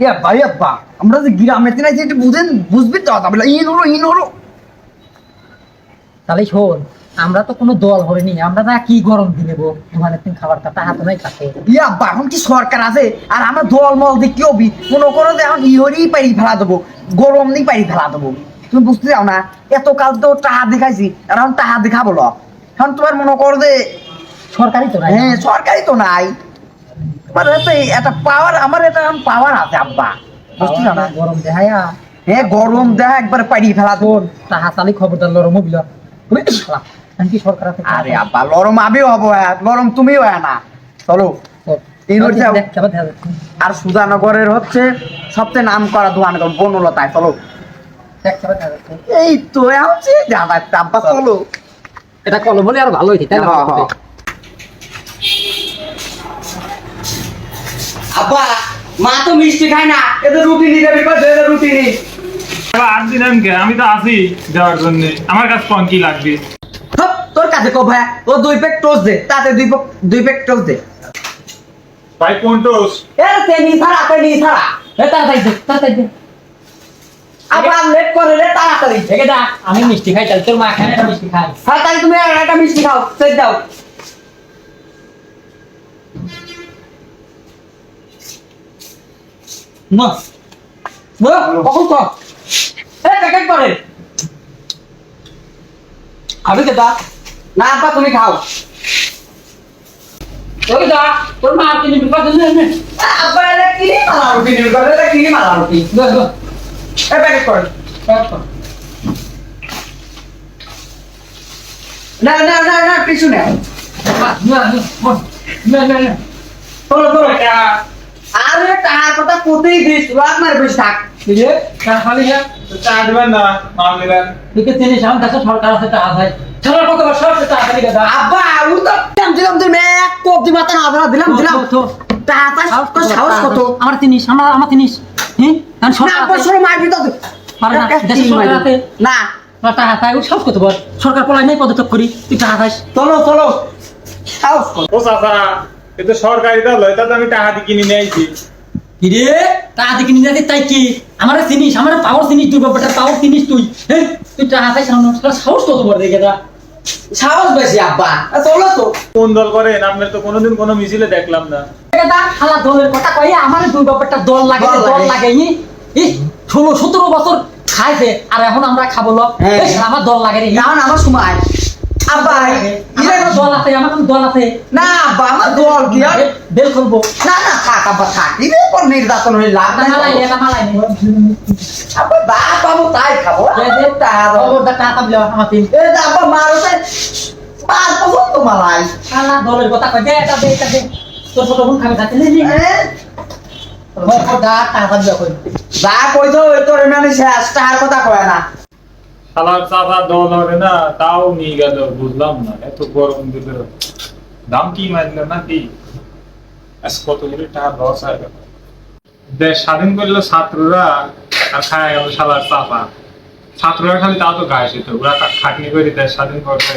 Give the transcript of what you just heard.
এ ভাই আব্বা আমরা যে গ্রামেতে নাই যেটা বুঝেন বুঝবি তো? তাহলে ইন হলো ইন হলো তাহলে শোন আমরা তো কোনো দল আমরা না কি গরম দিনে গো তোমার একদিন খাবার কাটা হাতে নাই কাটে ইয়া আব্বা এখন কি সরকার আছে? আর আমরা দল মল দিয়ে কি হবি? মনে করো যে এখন ইহরেই পারি ফেলা দেবো গরম নেই পারি ফেলা দেবো। তুমি বুঝতে চাও না? এত কাল তো টাহা দেখাইছি আর এখন টাহা দেখাবো এখন তোমার মনে করো যে সরকারি তো নাই। হ্যাঁ সরকারি তো নাই। তোমার হচ্ছে পাওয়ার আমার এটা পাওয়ার আছে আব্বা। বুঝতে না? গরম দেখায়া হ্যাঁ। গরম দেখা একবার পারি ফেলা দেবো তাহা তালি খবরদার লড়ো মোবিল কি সরকার আরে আব্বা লরম আমিও হব হ্যাঁ। লরম তুমিও হ্যাঁ না। চলো? আর সুধানগরের হচ্ছে সবচেয়ে নাম করা দোকান বনলতায়। চলো। এই তো যাবা আব্বা চলো। এটা কলো বলে আর ভালো হইছে তাই না? আব্বা মা তো মিষ্টি খায় না এতে রুটি নিতে বিপদ রুটি নি। আর দিলাম কে আমি তো আছি দেওয়ার জন্য। আমার কাছে কোন কি লাগবে? হপ, তোর কাছে কো ভাই ও দুই প্যাক টোস্ট দে তাতে দুই প্যাক দুই প্যাক টোস্ট দে। ভাই কোন টোস এ তেনি ছাড়া তেনি ছাড়া। এ, তাড়াতাড়ি দে, তাড়াতাড়ি দে। আবার লেট করে রে তাড়াতাড়ি। একে দা, আমি মিষ্টি খাই তাহলে তোর মা খায় একটা মিষ্টি খাই হ্যাঁ তাই তুমি একটা মিষ্টি খাও সেট দাও। না বলো কখন তো এ প্যাকেট করে আমি কে দা? না আব্বা তুমি খাও। ওই দা তোর মা কিনে বিপদ নেই নে আব্বা এটা কি মালা রুটি করে এটা কি মালা রুটি দে, দে। এ প্যাকেট করে। না না না না কিছু নেই না, না, না, না, না, না। আরে টাকার কথা কোথায় দিস? রাত মার বসে থাক। রে? খালি হ্যাঁ? চা দিবেন না মাল দিবেন। কাছে সরকার আছে টাকা কত সব টাকা খালি গেদা আব্বা ও তো দিলাম দিলাম তুমি এক কোপ দি মাথা না দিলাম দিলাম। তো। টাকা তোর সাহস কত? আমার জিনিস আমার আমার জিনিস হ্যাঁ না সরকার আব্বা আছে। মারবি তো পারে না, সরকার আছে। না। টাকা চাই সাহস কত বল? সরকার পলাই নাই পদক্ষেপ করি। তুই টাকা খাস। চলো চলো। সাহস কত ও চাচা এ তো সরকারি দল হয় তাতে আমি টাকা দিয়ে কিনে নিয়ে আইছি। কি রে? টাকা দিকে নিয়ে যাতে তাই কি? আমার জিনিস আমার পাওয়ার জিনিস তুই বাবাটা পাওয়ার জিনিস তুই। হ্যাঁ তুই টাকা চাই সাহস কত বড় দেখে দা সাহস বেশি আব্বা। চলো তো। কোন দল করেন? আপনার তো কোনোদিন কোনো মিছিলে দেখলাম না। এটা খালা দলের কথা কই আমার দুই বাবারটা দল লাগে দল লাগে। ই। ষোলো সতেরো বছর খাইছে আর এখন আমরা খাব লো। হ্যাঁ। এই আমার দল লাগে না আমার সময় আব্বা আমার কোনো দল আছে আমার কোনো দল আছে। না আব্বা আমার দল কি আর? বেল খুলবো। না না থাক আব্বা থাক। দিবে পর নির্যাতন হয়ে লাভ এটা মালাই এটা মালাই আব্বা যা পাবো তাই খাব। দে, দে। টাকা দাও। খবরদার টাকা দিলে আমার তিন এই আব্বা মারো তাই। মার পছন্দ মালাই। শালা দলের কথা কই দে এটা দে এটা দে। তোর ছোট বোন খাবে খাতে কই? তোর মানে শেষ কথা কয় না। না, তাও নিয়ে গেল, বুঝলাম না। এত গরম দিল দাম কি মারল না কি আজ কতগুলি টাকা লস হয়ে গেল। স্বাধীন করল ছাত্ররা আর খায় গেল শালার ছাত্ররা খালি তাও তো গায়ে ওরা খাটনি করে দেশ স্বাধীন করছে